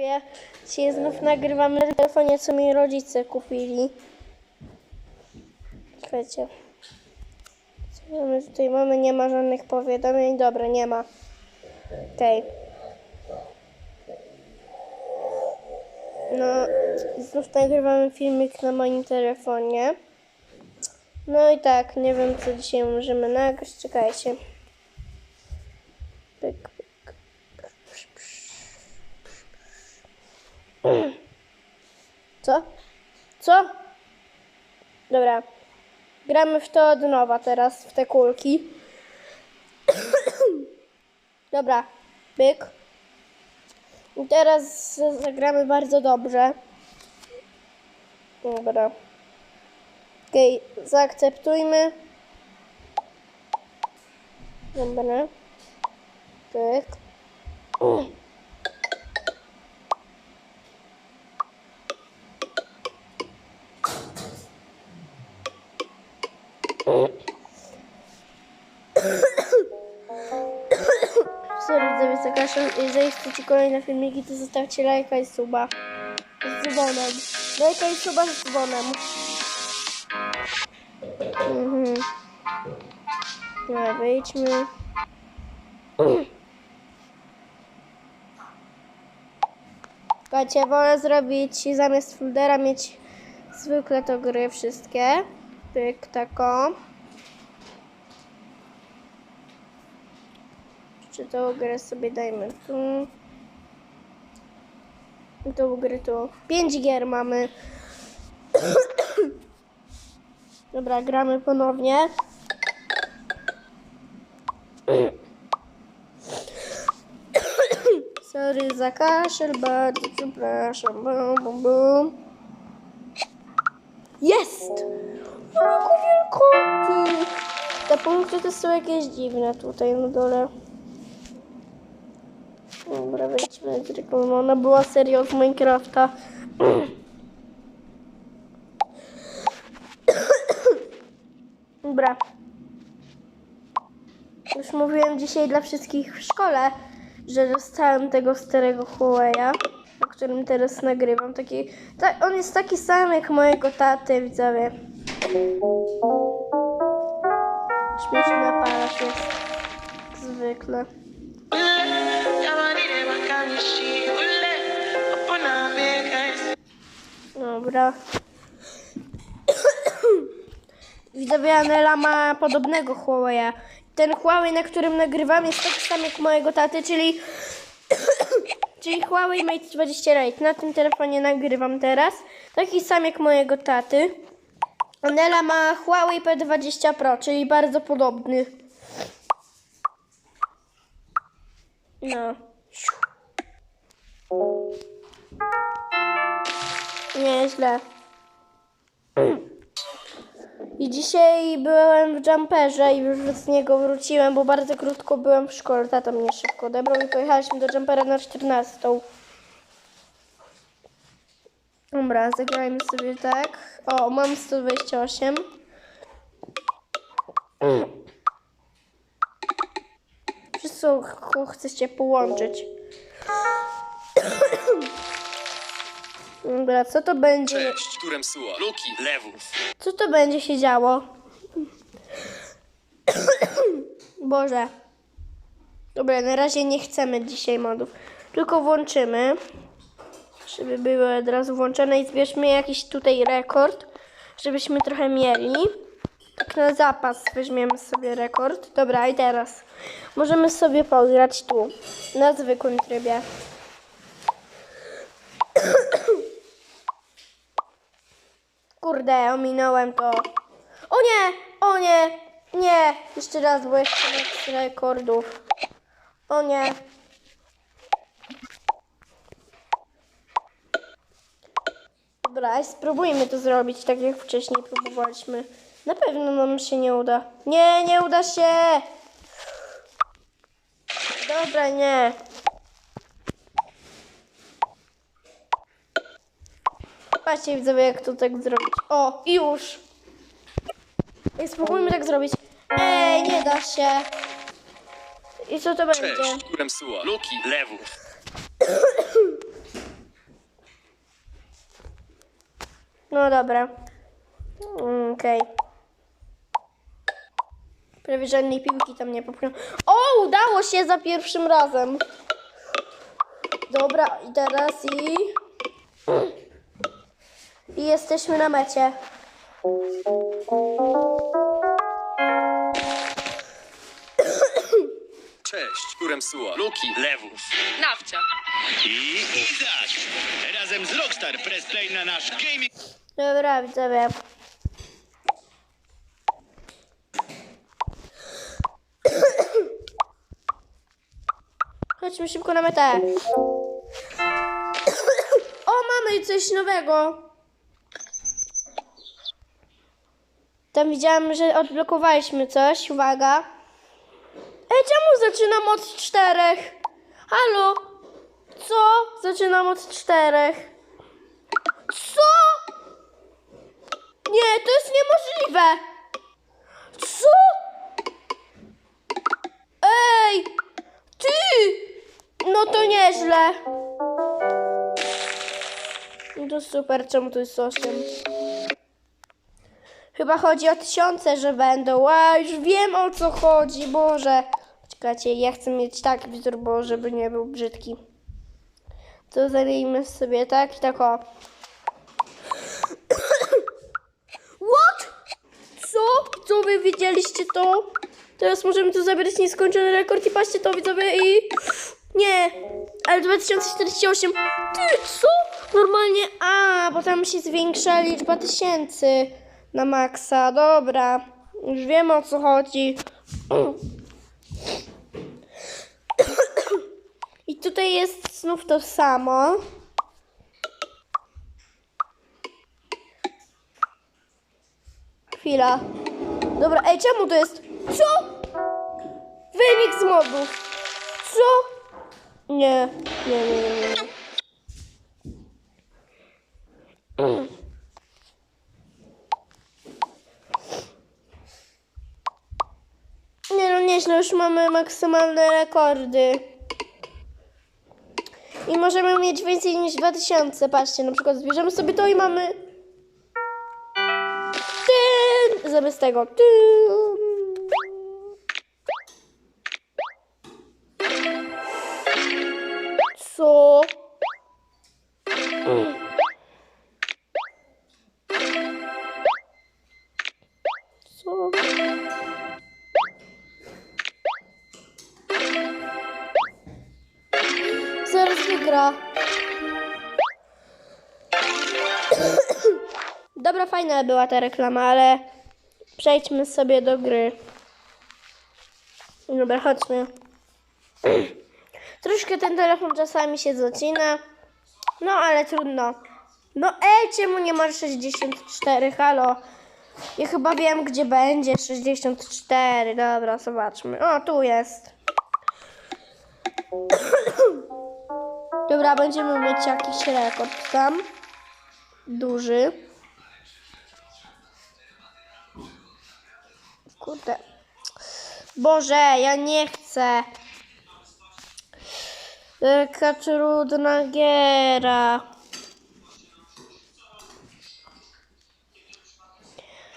Wie, Dzisiaj znów nagrywamy na telefonie, co mi rodzice kupili. Słuchajcie. Co my tutaj mamy? Nie ma żadnych powiadomień. Dobra, nie ma. Okej. No, znów nagrywamy filmik na moim telefonie. No i tak, nie wiem, co dzisiaj możemy nagrać. Czekajcie. Pyk, pyk. Co? Co? Dobra. Gramy w to od nowa teraz, w te kulki. Dobra. Byk. I teraz zagramy bardzo dobrze. Dobra. Okej, zaakceptujmy. Dobra. Pyk. Sorry, widzowie, za kaszą. Jeżeli chcecie kolejne filmiki, to zostawcie lajka i suba. Z dzwonem. Lajka i suba z dzwonem. Mhm. Dobra, wyjdźmy. Słuchajcie, wolę zrobić zamiast foldera mieć zwykle to gry wszystkie. Pyk, taką. Czy tą grę sobie dajmy tu. Tą grę tu. Pięć gier mamy. Dobra, gramy ponownie. Sorry za kaszel, bardzo przepraszam. Bum, bum, bum. Jest! Jakie wielkoty! Te punkty to są jakieś dziwne tutaj na dole. Dobra, wejdźmy z reklamą. Ona była serio z Minecrafta. Dobra. Już mówiłem dzisiaj dla wszystkich w szkole, że dostałem tego starego Huawei'a, o którym teraz nagrywam. Taki, ta, on jest taki sam jak mojego taty, widzowie. Śmieszny aparat jest. Zwykle. Dobra. Widzowie Anela ma podobnego Huawei'a. Ten Huawei, na którym nagrywam, jest taki sam jak mojego taty, czyli czyli Huawei Mate 20 Lite. Na tym telefonie nagrywam teraz. Taki sam jak mojego taty. Anela ma Huawei P20 Pro, czyli bardzo podobny. No. Nieźle. I dzisiaj byłem w jumperze i już z niego wróciłem, bo bardzo krótko byłem w szkole. Tata mnie szybko odebrał i pojechaliśmy do jumpera na 14. Dobra, zagrajmy sobie tak. O, mam 128. Wszystko ch- chcecie połączyć. Dobra, co to będzie? Cześć, którym suła. Luki, lewów. Co to będzie się działo? Boże. Dobra, na razie nie chcemy dzisiaj modów. Tylko włączymy. Żeby były od razu włączone i zbierzmy jakiś tutaj rekord. Żebyśmy trochę mieli. Tak na zapas weźmiemy sobie rekord. Dobra, i teraz możemy sobie pograć tu. Na zwykłym trybie. Kurde, ominąłem to. O nie! O nie! Nie! Jeszcze raz, bo jeszcze rekordów. O nie! Dobra, spróbujmy to zrobić tak jak wcześniej próbowaliśmy. Na pewno nam się nie uda. Nie, nie uda się! Dobra, nie. Patrzcie widzowie jak to tak zrobić. O, i już. Ej, spróbujmy tak zrobić. Ej, nie da się. I co to będzie? Cześć, którym suła. Luki, lewów. No dobra. Mm, Okej. Prawie żadnej piłki tam nie popchnął. O, udało się za pierwszym razem. Dobra, i teraz i... I jesteśmy na mecie. Cześć, Urem Suła. Luki, Lewów. Nawcia. I Izak! Razem z Rockstar Press na nasz gaming... Dobra, widzowie. Chodźmy szybko na metę. O, mamy coś nowego. Tam widziałam, że odblokowaliśmy coś. Uwaga. Ej, czemu zaczynam od czterech? Halo? Co? Zaczynam od czterech. Co? Nie, to jest niemożliwe. Co? Ej, ty! No to nieźle. No to super, czemu tu jest 8? Chyba chodzi o tysiące, że będą. A, już wiem o co chodzi, Boże. Czekajcie, ja chcę mieć tak wzór, bo żeby nie był brzydki. To zalijmy sobie tak i tak o. What? Co? Co wy widzieliście to? Teraz możemy tu zabrać nieskończony rekord i patrzcie to widzowie i... Nie, ale 2048. Ty, co? Normalnie, a, bo tam się zwiększa liczba tysięcy na maksa. Dobra, już wiem o co chodzi. I tutaj jest znów to samo. Chwila. Dobra, ej, czemu to jest? Co? Wynik z modów. Co? Nie, nie, nie, nie. nie. Nie no, nieźle, już mamy maksymalne rekordy. I możemy mieć więcej niż 2000. Patrzcie, na przykład zbierzemy sobie to i mamy Tyn! Zamiast tego. Co? Wygra. Dobra, fajna była ta reklama, ale przejdźmy sobie do gry. Dobra, chodźmy. Troszkę ten telefon czasami się zacina. No, ale trudno. No ej, czemu nie masz 64? Halo. Ja chyba wiem, gdzie będzie 64. Dobra, zobaczmy. O, tu jest. Dobra, będziemy mieć jakiś rekord tam. Duży. Kurde. Boże, ja nie chcę. Jaka trudna giera.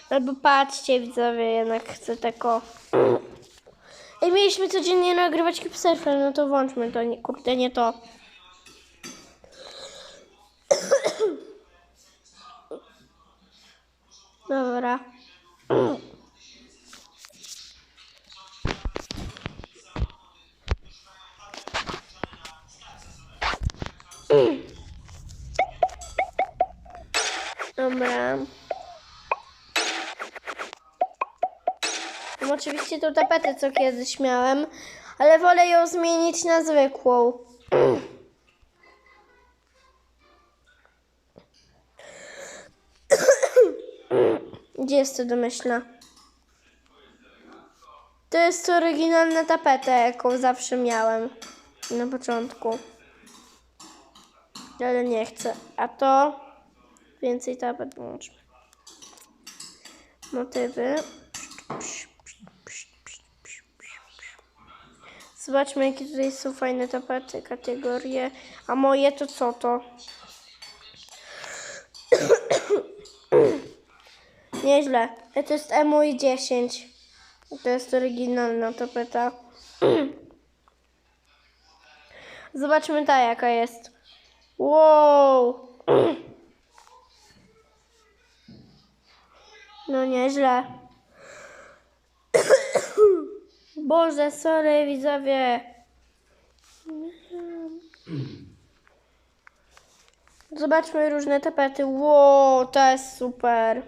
Albo patrzcie widzowie, jednak chcę tako. Ej, mieliśmy codziennie nagrywać Cupsurfer, no to włączmy to, nie, kurde, nie to. Dobra. Dobra. Mam oczywiście tą tapetę, co kiedyś miałem, ale wolę ją zmienić na zwykłą. Gdzie jest to domyślna? To jest oryginalna tapeta, jaką zawsze miałem na początku. Ale nie chcę. A to więcej tapet włączmy. Motywy. Zobaczmy, jakie tutaj są fajne tapety, kategorie. A moje to co to? Nieźle. To jest MUI 10. To jest oryginalna tapeta. Zobaczmy ta jaka jest. Wow. No nieźle. Boże, sorry widzowie. Zobaczmy różne tapety. Wow, to jest super.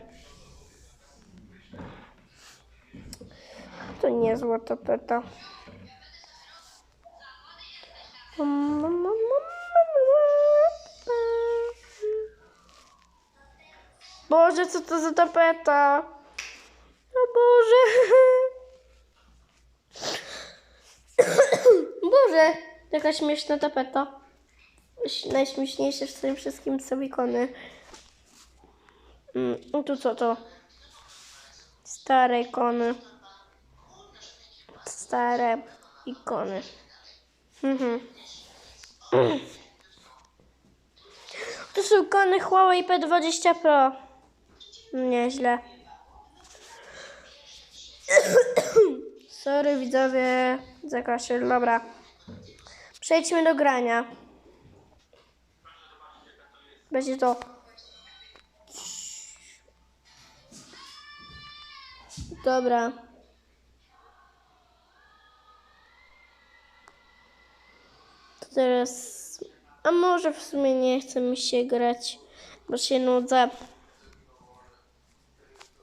To niezła tapeta. Boże, co to za tapeta? O Boże. Boże, jaka śmieszna tapeta. Najśmieszniejsze w tym wszystkim są ikony. Mm, tu co to? Stare ikony. Stare ikony. Mhm. To są ikony Huawei P20 Pro. Nieźle. Sorry widzowie za kaszel. Dobra. Przejdźmy do grania. Będzie to. Dobra. Teraz. A może w sumie nie chce mi się grać, bo się nudzę.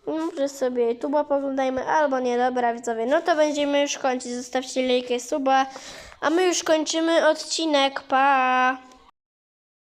Może sobie YouTube'a poglądajmy, albo nie, dobra widzowie. No to będziemy już kończyć. Zostawcie lajkę, suba. A my już kończymy odcinek. Pa!